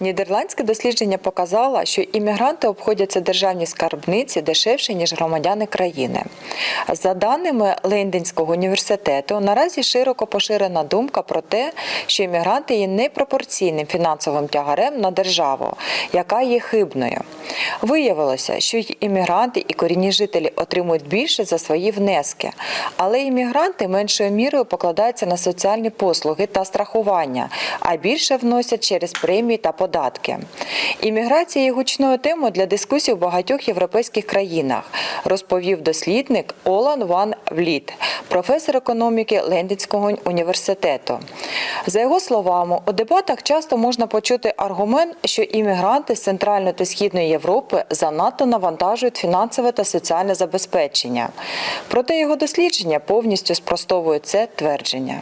Нідерландське дослідження показало, що іммігранти обходяться державні скарбниці дешевше, ніж громадяни країни. За даними Ленденського університету, наразі широко поширена думка про те, що іммігранти є непропорційним фінансовим тягарем на державу, яка є хибною. Виявилося, що й іммігранти і корінні жителі отримують більше за свої внески, але іммігранти меншою мірою покладаються на соціальні послуги та страхування, а більше вносять через премії та податки. Імміграція є гучною темою для дискусій у багатьох європейських країнах, розповів дослідник Олан Ван Вліт, професор економіки Лендинського університету. За його словами, у дебатах часто можна почути аргумент, що іммігранти з Центральної та Східної Європи занадто навантажують фінансове та соціальне забезпечення. Проте його дослідження повністю спростовує це твердження.